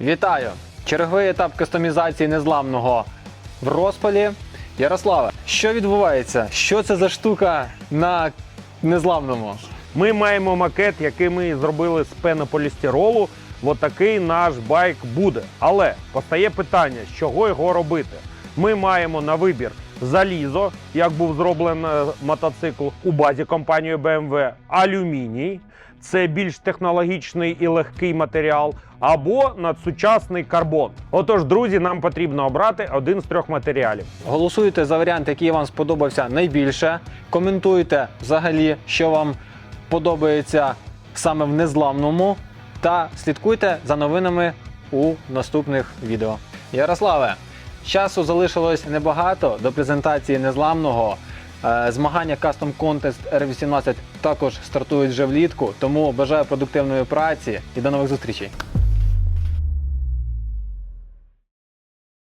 Вітаю! Черговий етап кастомізації незламного в розпалі. Ярославе, що відбувається? Що це за штука на незламному? Ми маємо макет, який ми зробили з пенополістиролу. От такий наш байк буде. Але постає питання, з чого його робити. Ми маємо на вибір залізо, як був зроблений е, мотоцикл у базі компанії BMW, алюміній. Це більш технологічний і легкий матеріал, або надсучасний карбон. Отож, друзі, нам потрібно обрати один з трьох матеріалів. Голосуйте за варіант, який вам сподобався найбільше. Коментуйте взагалі, що вам подобається саме в незламному. Та слідкуйте за новинами у наступних відео. Ярославе, часу залишилось небагато до презентації незламного. Е, Змагання Custom Contest R18 також стартують вже влітку, тому бажаю продуктивної праці і до нових зустрічей.